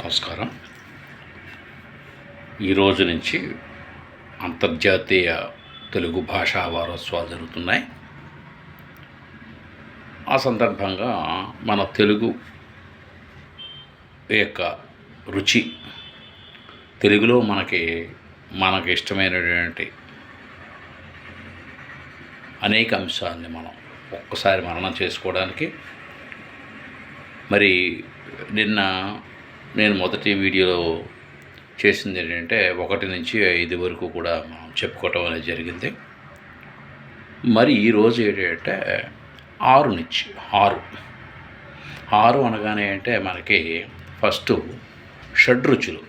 నమస్కారం. ఈరోజు నుంచి అంతర్జాతీయ తెలుగు భాషా వారోత్సవాలు జరుగుతున్నాయి. ఆ సందర్భంగా మన తెలుగు యొక్క రుచి తెలుగులో మనకి మనకి ఇష్టమైనటువంటి అనేక అంశాలని మనం ఒక్కసారి మరణం చేసుకోవడానికి మరి నిన్న నేను మొదటి వీడియోలో చేసింది ఏంటంటే ఒకటి నుంచి ఐదు వరకు కూడా మనం చెప్పుకోవటం అనేది జరిగింది. మరి ఈరోజు ఏంటంటే ఆరు నుంచి ఆరు. ఆరు అనగానే అంటే మనకి ఫస్ట్ షడ్రుచులు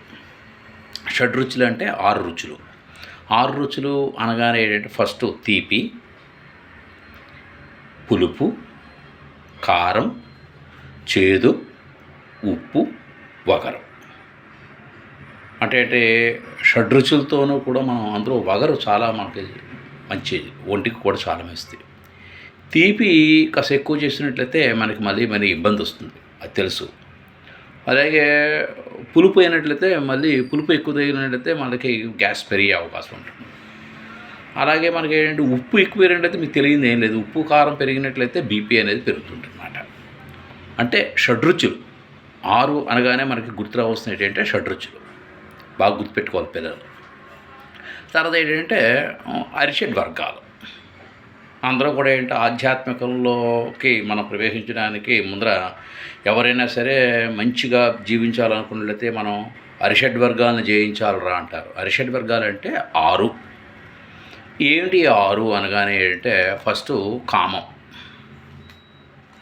షడ్రుచులు అంటే ఆరు రుచులు. ఆరు రుచులు అనగానే ఏంటంటే ఫస్ట్ తీపి పులుపు కారం చేదు ఉప్పు వగరు. అంటే అంటే షడ్రుచులతోనూ కూడా మనం అందులో వగరు. చాలా మనకి మంచిది ఒంటికి కూడా చాలా మంచిది. తీపి కాస్త ఎక్కువ చేసినట్లయితే మనకి మళ్ళీ మళ్ళీ ఇబ్బంది వస్తుంది. అది తెలుసు. అలాగే పులుపు అయినట్లయితే మళ్ళీ పులుపు ఎక్కువ తగినట్లయితే మనకి గ్యాస్ పెరిగే అవకాశం ఉంటుంది. అలాగే మనకి ఏంటంటే ఉప్పు ఎక్కువ పెరిగినట్లయితే మీకు తెలియదు ఏం లేదు. ఉప్పు కారం పెరిగినట్లయితే బీపీ అనేది పెరుగుతుంటుంది అన్నమాట అంటే షడ్రుచులు. ఆరు అనగానే మనకి గుర్తు రావాల్సిన ఏంటంటే షడ్రుచులు. బాగా గుర్తుపెట్టుకోవాలి పిల్లలు. తర్వాత ఏంటంటే అరిషడ్ వర్గాలు. అందరూ కూడా ఏంటంటే ఆధ్యాత్మికంలోకి మనం ప్రవేశించడానికి ముందర ఎవరైనా సరే మంచిగా జీవించాలనుకున్నట్లయితే మనం అరిషడ్ వర్గాలను జయించాలరా అంటారు. అరిషడ్ వర్గాలు అంటే ఆరు. ఏంటి ఆరు అనగానే ఏంటంటే ఫస్ట్ కామం.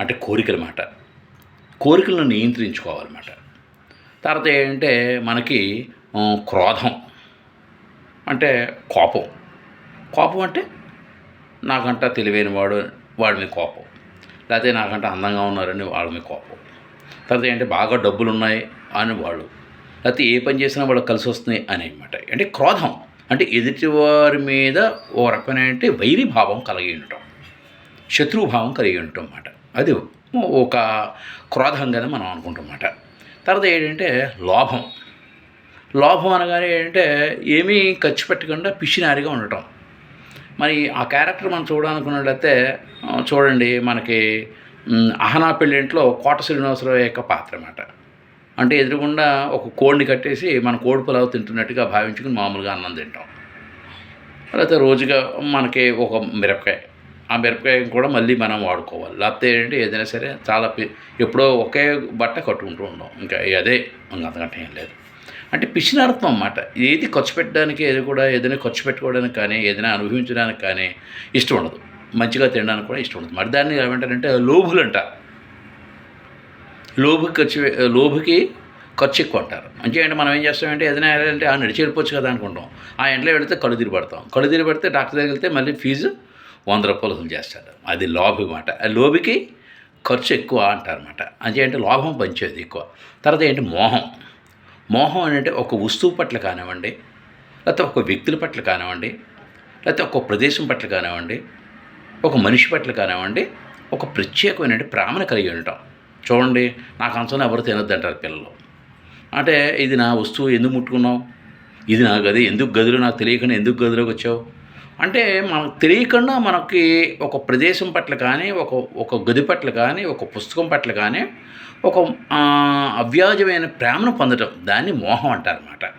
అంటే కోరికల మాట కోరికలను నియంత్రించుకోవాలన్నమాట. తర్వాత ఏంటంటే మనకి క్రోధం. అంటే కోపం. కోపం అంటే నాకంట తెలివైన వాడు వాడి మీద కోపం. లేకపోతే నాకంట అందంగా ఉన్నారని వాళ్ళ మీద కోపం. తర్వాత ఏంటంటే బాగా డబ్బులు ఉన్నాయి అని వాళ్ళు. లేకపోతే ఏ పని చేసినా వాళ్ళకి కలిసి వస్తున్నాయి అని అనమాట. అంటే క్రోధం. అంటే ఎదుటివారి మీద ఓ రకమైన వైరి భావం కలిగి ఉండటం. శత్రుభావం కలిగి ఉండటం అన్నమాట. అది ఒక క్రోధంగానే మనం అనుకుంటామన్నమాట తర్వాత ఏంటంటే లోభం. లోభం అనగానే ఏంటంటే ఏమీ ఖర్చు పెట్టకుండా పిచ్చినారిగా ఉండటం. మరి ఆ క్యారెక్టర్ మనం చూడాలనుకున్నట్లయితే చూడండి మనకి మ్, అహనా పెళ్ళింట్లో కోట శ్రీనివాసరావు యొక్క పాత్ర అన్నమాట. అంటే ఎదురుగుండా ఒక కోడిని కట్టేసి మన కోడి పులావు తింటున్నట్టుగా భావించుకుని మామూలుగా అన్నం తింటాం. లేకపోతే రోజుగా మనకి ఒక మిరపకాయ. ఆ మిరపకాయని కూడా మళ్ళీ మనం వాడుకోవాలి. లేకపోతే ఏంటంటే ఏదైనా సరే చాలా ఎప్పుడో ఒకే బట్ట కట్టుకుంటూ ఉండవు ఇంకా అదే ఇంకా అంతకంటే ఏం లేదు. అంటే పిచ్చినారత్వం అన్నమాట. ఏది ఖర్చు పెట్టడానికి ఏది కూడా ఏదైనా ఖర్చు పెట్టుకోవడానికి కానీ ఏదైనా అనుభవించడానికి కానీ ఇష్టం ఉండదు. మంచిగా తినడానికి కూడా ఇష్టం ఉండదు. మరి దాన్ని ఏమంటారంటే లోభులు అంటారు లోభుకి ఖర్చు లోభుకి ఖర్చు ఎక్కువ అంటారు. అంటే ఏంటి మనం ఏం చేస్తామంటే ఏదైనా వెళ్ళాలంటే ఆ నడిచి వెళ్ళిపోవచ్చు కదా అనుకుంటాం. ఆ ఎండలో వెళితే కళ్ళు తిరిగి పడతాం. కళ్ళు తిరిగి పడితే డాక్టర్ దగ్గరికి వెళ్తే మళ్ళీ ఫీజు వంద రూపాయలు వసూలు చేస్తారు అది లోభి మాట ఆ లోభికి ఖర్చు ఎక్కువ అంటారు అనమాట అంటే లోభం పంచేది ఎక్కువ. తర్వాత ఏంటి? మోహం. మోహం అంటే ఒక వస్తువు పట్ల కానివ్వండి లేకపోతే ఒక వ్యక్తుల పట్ల కానివ్వండి లేకపోతే ఒక ప్రదేశం పట్ల కానివ్వండి ఒక మనిషి పట్ల కానివ్వండి ఒక ప్రత్యేకమైన ప్రేమను కలిగి ఉండటం. చూడండి నాకు అంచనా ఎవరు తినద్దు అంటారు పిల్లలు. అంటే ఇది నా వస్తువు ఎందుకు ముట్టుకున్నావు? ఇది నా గది ఎందుకు గదిలో? నాకు తెలియకుండా ఎందుకు గదిలోకి వచ్చావు? అంటే మనకు తెలియకుండా మనకి ఒక ప్రదేశం పట్ల కానీ ఒక ఒక గది పట్ల కానీ ఒక పుస్తకం పట్ల కానీ ఒక అవ్యాజమైన ప్రేమను పొందటం దాన్ని మోహం అంటారన్నమాట.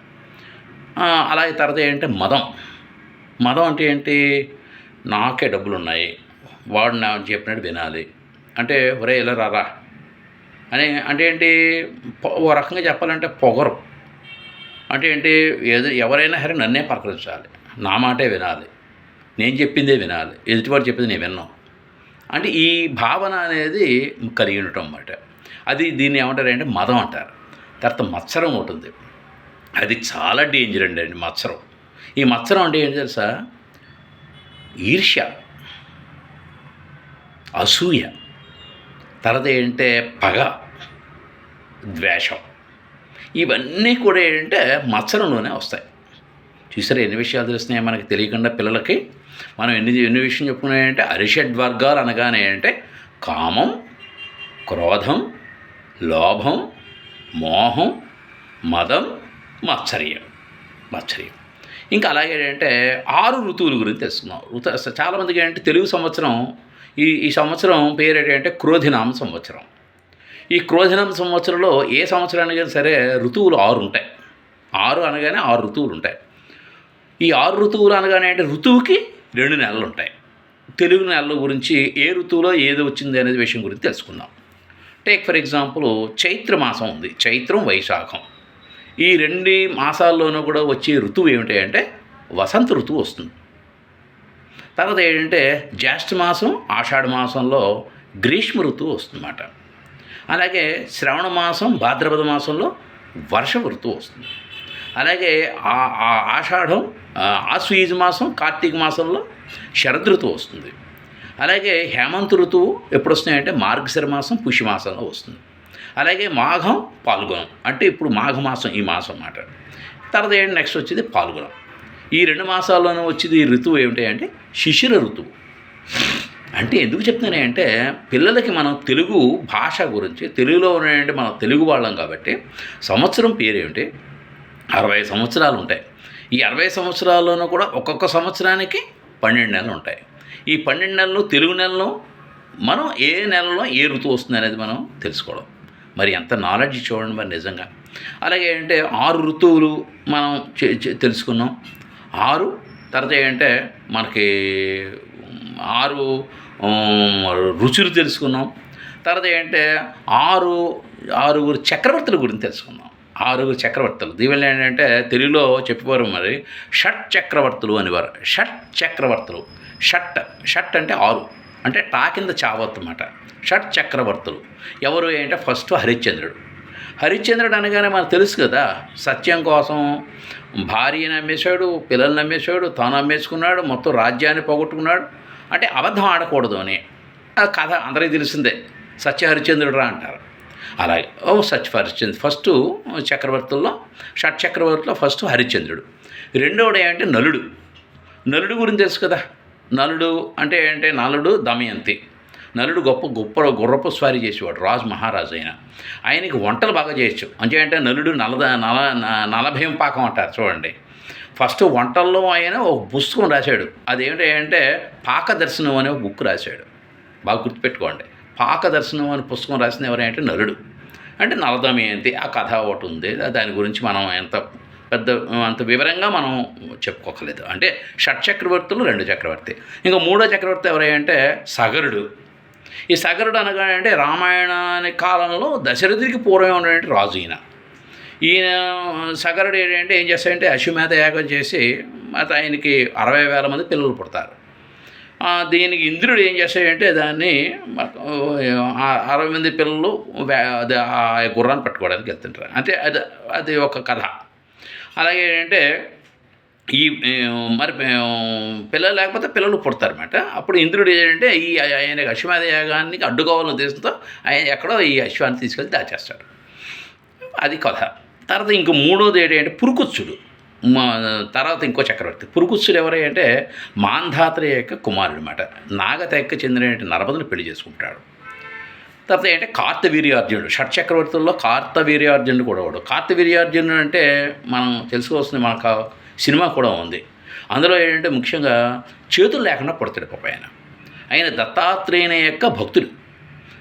అలాగే తర్వాత ఏంటంటే మదం. మదం అంటే ఏంటి? నాకే డబ్బులు ఉన్నాయి వాడు నా చెప్పినట్టు వినాలి. అంటే ఒరే ఇలా రారా? అని అంటే ఏంటి? పొ- ఓ రకంగా చెప్పాలంటే పొగరు. అంటే ఏంటి? ఏదో ఎవరైనా సరే నన్నే పలకరించాలి. నా మాటే వినాలి. నేను చెప్పిందే వినాలి. ఎదుటివాడు చెప్పింది నేను విన్నాను. అంటే ఈ భావన అనేది కలిగి ఉండటం అన్నమాట. అది దీన్ని ఏమంటారంటే మదం అంటారు. తర్వాత మత్సరం ఉంటుంది అది చాలా డేంజర్ అండి అండి మత్సరం. ఈ మత్సరం అంటే ఏంటి తెలుసా? ఈర్ష్య. అసూయ. తర్వాత ఏంటంటే పగ. ద్వేషం. ఇవన్నీ కూడా ఏంటంటే మత్సరంలోనే వస్తాయి. చూసారా ఎన్ని విషయాలు తెలుస్తున్నాయి మనకి తెలియకుండా పిల్లలకి? మనం ఎన్ని ఎన్ని విషయం చెప్పుకున్నాయంటే అరిషడ్ వర్గాలు అనగానే అంటే కామం క్రోధం లోభం మోహం మదం మాత్సర్యం మాత్సర్యం. ఇంకా అలాగే ఏంటంటే ఆరు ఋతువుల గురించి తెలుసుకుందాం. ఋతు చాలామందికి ఏంటంటే తెలుగు సంవత్సరం ఈ ఈ సంవత్సరం పేరు ఏంటంటే క్రోధినామ సంవత్సరం. ఈ క్రోధినామ సంవత్సరంలో ఏ సంవత్సరానికి సరే ఋతువులు ఆరు ఉంటాయి. ఆరు అనగానే ఆరు ఋతువులు ఉంటాయి. ఈ ఆరు ఋతువులు అనగానే అంటే ఋతువుకి రెండు నెలలు ఉంటాయి. తెలుగు నెలల గురించి ఏ ఋతువులో ఏది వచ్చింది అనేది విషయం గురించి తెలుసుకుందాం. టేక్ ఫర్ ఎగ్జాంపుల్ చైత్ర మాసం ఉంది. చైత్రం వైశాఖం. ఈ రెండు మాసాల్లోనూ కూడా వచ్చే ఋతువు ఏమిటంటే వసంత ఋతువు వస్తుంది. తర్వాత ఏంటంటే జ్యేష్ఠ మాసం ఆషాఢ మాసంలో గ్రీష్మ ఋతువు వస్తుందన్నమాట. అలాగే శ్రవణ మాసం భాద్రపద మాసంలో వర్ష ఋతువు వస్తుంది. అలాగే ఆ- ఆ ఆషాఢం ఆశ్వీజ మాసం కార్తీక మాసంలో శరద్ ఋతువు వస్తుంది. అలాగే హేమంత ఋతువు ఎప్పుడు వస్తున్నాయంటే మార్గశిర మాసం పుష్యమాసంలో వస్తుంది. అలాగే మాఘం పాల్గొనం. అంటే ఇప్పుడు మాఘమాసం ఈ మాసం అన్నమాట. తర్వాత ఏంటి నెక్స్ట్ వచ్చేది? పాల్గొనం. ఈ రెండు మాసాల్లోనూ వచ్చేది ఈ ఋతువు ఏమిటంటే శిశిర ఋతువు. అంటే ఎందుకు చెప్తున్నాను అంటే పిల్లలకి మనం తెలుగు భాష గురించి తెలుగులో ఉన్నాయంటే మనం తెలుగు వాళ్ళం కాబట్టి సంవత్సరం పేరేమిటి? అరవై సంవత్సరాలు ఉంటాయి. ఈ అరవై సంవత్సరాల్లోనూ కూడా ఒక్కొక్క సంవత్సరానికి పన్నెండు నెలలు ఉంటాయి. ఈ పన్నెండు నెలలు తెలుగు నెలలు మనం ఏ నెలలో ఏ ఋతువు వస్తుంది అనేది మనం తెలుసుకోవడం. మరి ఎంత నాలెడ్జ్ చూడండి మరి నిజంగా. అలాగే అంటే ఆరు ఋతువులు మనం చే తెలుసుకున్నాం. ఆరు తర్వాత ఏంటంటే మనకి ఆరు రుచులు తెలుసుకున్నాం. తర్వాత ఏంటంటే ఆరు ఆరుగురు చక్రవర్తుల గురించి తెలుసుకున్నాం. ఆరుగురు చక్రవర్తులు. దీనివల్ల ఏంటంటే తెలుగులో చెప్పేవారు మరి షట్ చక్రవర్తులు అనేవారు. షట్ చక్రవర్తులు. షట్ షట్ అంటే ఆరు. అంటే టా కింద చావత్తు అన్నమాట షట్ చక్రవర్తులు. ఎవరు ఏంటంటే ఫస్ట్ హరిశ్చంద్రుడు. హరిశ్చంద్రుడు అనగానే మనకు తెలుసు కదా సత్యం కోసం భార్యని అమ్మేశాడు పిల్లల్ని అమ్మేశాడు తాను అమ్మేసుకున్నాడు మొత్తం రాజ్యాన్ని పోగొట్టుకున్నాడు. అంటే అబద్ధం ఆడకూడదు అని. ఆ కథ అందరికీ తెలిసిందే. సత్య హరిశ్చంద్రుడు రా అంటారు. అలాగే ఓ సత్య హరిశ్చంద్ర ఫస్ట్ చక్రవర్తుల్లో షట్ చక్రవర్తిలో ఫస్ట్ హరిశ్చంద్రుడు. రెండవడు ఏంటంటే నలుడు. నలుడు గురించి తెలుసు కదా? నలుడు అంటే ఏంటంటే నలుడు దమయంతి. నలుడు గొప్ప గొప్ప గుర్రపు స్వారీ చేసేవాడు రాజు మహారాజు అయిన. ఆయనకి వంటలు బాగా చేయొచ్చు. అంటే అంటే నలుడు నలద నల న- నలభయం పాకం అంటారు చూడండి. ఫస్ట్ వంటల్లో ఆయన ఒక పుస్తకం రాశాడు. అదేమిటంటే పాక దర్శనం అనే ఒక బుక్ రాశాడు. బాగా గుర్తుపెట్టుకోండి. పాక దర్శనం అనే పుస్తకం రాసిన ఎవరంటే నలుడు. అంటే నలదమయంతి ఆ కథ ఒకటి ఉంది. దాని గురించి మనం ఎంత పెద్ద అంత వివరంగా మనం చెప్పుకోకలేదు. అంటే షట్ చక్రవర్తులు రెండు చక్రవర్తి. ఇంకా మూడో చక్రవర్తి ఎవరంటే సగరుడు. ఈ సగరుడు అనగా అంటే రామాయణాని కాలంలో దశరథుడికి పూర్వం ఉన్నటువంటి రాజు ఈయన. ఈయన సగరుడు ఏంటంటే ఏం చేస్తాడంటే అశ్వమేధ యాగం చేసి ఆయనకి అరవై వేల మంది పిల్లలు పుడతారు. దీనికి ఇంద్రుడు ఏం చేశాడంటే దాన్ని అరవై మంది పిల్లలు అది ఆ గుర్రాన్ని పట్టుకోవడానికి వెళ్తుంటారు. అంటే అది అది ఒక కథ. అలాగే ఏంటంటే ఈ మరి పిల్లలు లేకపోతే పిల్లలు పుడతారన్నమాట. అప్పుడు ఇంద్రుడు ఏంటంటే ఈ ఆయన అశ్వమేధ యాగానికి అడ్డుకోవాలని ఉద్దేశంతో ఆయన ఎక్కడో ఈ అశ్వాన్ని తీసుకెళ్ళి దాచేస్తాడు. అది కథ. తర్వాత ఇంక మూడోది ఏంటంటే పురుకుత్సుడు మా తర్వాత ఇంకో చక్రవర్తి. పురుకుత్సులు ఎవరై అంటే మాంధాత్రేయ యొక్క కుమారుడు అనమాట నాగతెక్క చెందిన నరపతిని పెళ్ళి చేసుకుంటాడు. తర్వాత ఏంటంటే కార్తవీర్యార్జునుడు. షట్ చక్రవర్తుల్లో కార్తవీర్యార్జునుడు కూడా వాడు. కార్తవీర్యార్జునుడు అంటే మనం తెలుసుకోవాల్సిన మనకు సినిమా కూడా ఉంది. అందులో ఏంటంటే ముఖ్యంగా చేతులు లేకుండా పుడతాడు పాప ఆయన. ఆయన దత్తాత్రేయుని యొక్క భక్తుడు.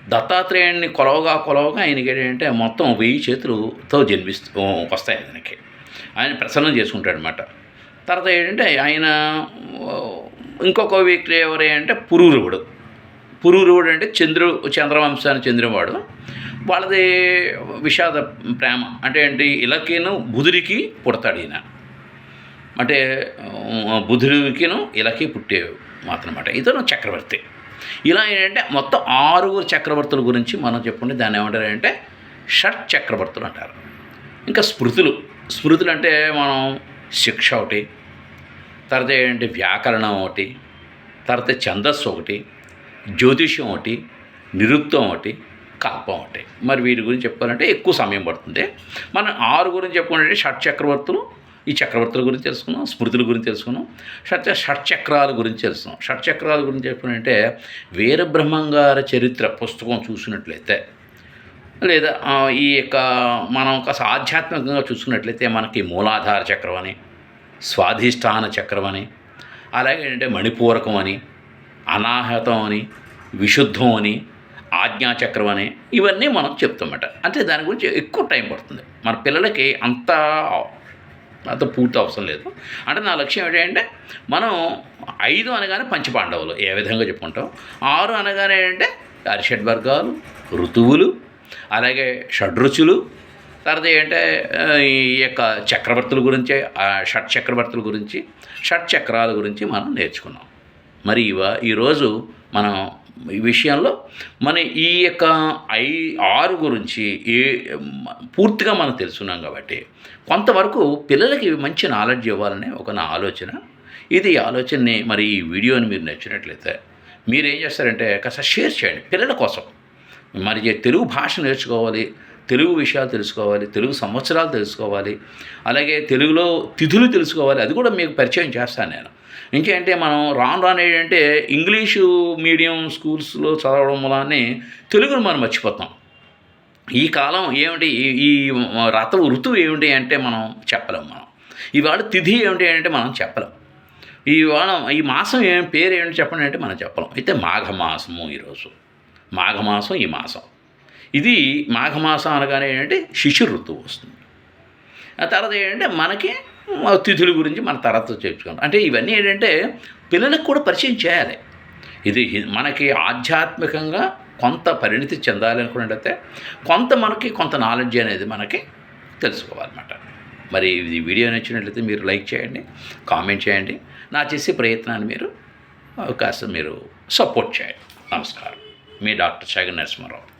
దత్తాత్రేయుణ్ణి కొలవగా కొలవగా ఆయనకి ఏంటంటే మొత్తం వెయ్యి చేతులతో జన్మిస్తూ వస్తాయి ఆయనకి. ఆయన ప్రసన్నం చేసుకుంటాడు అనమాట తర్వాత ఏంటంటే ఆయన ఇంకొక వ్యక్తి ఎవరే అంటే పురూరువుడు. పురూరువుడు అంటే చంద్రు చంద్రవంశాన్ని చెందినవాడు. వాళ్ళది విషాద ప్రేమ. అంటే ఏంటి ఇలకిను బుధుడికి పుడతాడు ఈయన. అంటే బుధుడికిను ఇలకి పుట్టే మాత్రమాట ఇతను చక్రవర్తి. ఇలా ఏంటంటే మొత్తం ఆరుగురు చక్రవర్తుల గురించి మనం చెప్పుకుంటే దాన్ని ఏమంటారు అంటే షట్ చక్రవర్తులు అంటారు. ఇంకా స్మృతులు. స్మృతులు అంటే మనం శిక్ష ఒకటి తర్వాత ఏంటంటే వ్యాకరణం ఒకటి తర్వాత ఛందస్సు ఒకటి జ్యోతిష్యం ఒకటి నిరుక్తం ఒకటి కల్పం ఒకటి. మరి వీటి గురించి చెప్పుకోవాలంటే ఎక్కువ సమయం పడుతుంది. మనం ఆరు గురించి చెప్పుకుంటే షట్ చక్రవర్తులు ఈ చక్రవర్తుల గురించి తెలుసుకున్నాం స్మృతుల గురించి తెలుసుకున్నాం షట్ షట్ చక్రాల గురించి తెలుసుకున్నాం. షట్ చక్రాల గురించి చెప్పుకుంటే వీరబ్రహ్మంగారి చరిత్ర పుస్తకం చూసినట్లయితే లేదా ఈ యొక్క మనం ఒక ఆధ్యాత్మికంగా చూసుకున్నట్లయితే మనకి మూలాధార చక్రం అని స్వాధిష్టాన చక్రం అని అలాగే అంటే మణిపూరకం అని అనాహతం అని విశుద్ధం అని ఆజ్ఞాచక్రం అని ఇవన్నీ మనం చెప్తామట అంటే దాని గురించి ఎక్కువ టైం పడుతుంది. మన పిల్లలకి అంత అంత పూర్తి అవసరం లేదు. అంటే నా లక్ష్యం ఏంటంటే మనం ఐదు అనగానే పంచపాండవులు ఏ విధంగా చెప్పుకుంటాం? ఆరు అనగానే ఏంటంటే అరిషడ్ వర్గాలు ఋతువులు అలాగే షడ్రుచులు తర్వాత ఏంటంటే ఈ యొక్క చక్రవర్తుల గురించి షట్ చక్రవర్తుల గురించి షట్ చక్రాల గురించి మనం నేర్చుకున్నాం. మరి ఇవ ఈరోజు మనం ఈ విషయంలో మన ఈ యొక్క ఐ ఆరు గురించి ఏ పూర్తిగా మనం తెలుసున్నాం కాబట్టి కొంతవరకు పిల్లలకి మంచి నాలెడ్జ్ ఇవ్వాలనే ఒక నా ఆలోచన. ఇది ఈ ఆలోచనని మరి ఈ వీడియోని మీరు నచ్చినట్లయితే మీరు ఏం చేస్తారంటే కాస్త షేర్ చేయండి పిల్లల కోసం. మరి తెలుగు భాష నేర్చుకోవాలి తెలుగు విషయాలు తెలుసుకోవాలి తెలుగు సంవత్సరాలు తెలుసుకోవాలి అలాగే తెలుగులో తిథులు తెలుసుకోవాలి అది కూడా మీకు పరిచయం చేస్తాను నేను. ఇంకేంటే మనం రాను రాను ఏంటంటే ఇంగ్లీషు మీడియం స్కూల్స్లో చదవడం వల్లనే తెలుగును మనం మర్చిపోతాం. ఈ కాలం ఏమిటి ఈ- ఈ రథ ఋతువు ఏమిటి అంటే మనం చెప్పలేం మనం. ఇవాళ తిథి ఏమిటి అంటే మనం చెప్పలేం. ఈ వారం ఈ మాసం ఏం పేరు ఏమిటి చెప్పండి అంటే మనం చెప్పలేం. అయితే మాఘమాసము ఈరోజు. మాఘమాసం ఈ మాసం. ఇది మాఘమాసం అనగానే ఏంటంటే శిశు ఋతువు వస్తుంది. ఆ తర్వాత ఏంటంటే మనకి తిథుల గురించి మన తర్వాత చెప్పుకోవాలి అంటే ఇవన్నీ ఏంటంటే పిల్లలకు కూడా పరిచయం చేయాలి. ఇది మనకి ఆధ్యాత్మికంగా కొంత పరిణితి చెందాలి అనుకున్నట్టయితే కొంత మనకి కొంత నాలెడ్జ్ అనేది మనకి తెలుసుకోవాలన్నమాట. మరి ఇది వీడియో నచ్చినట్లయితే మీరు లైక్ చేయండి కామెంట్ చేయండి. నా చేసే ప్రయత్నాన్ని మీరు కాస్త మీరు సపోర్ట్ చేయండి. నమస్కారం. మీ డాక్టర్ షగన్ నరసింహారావు.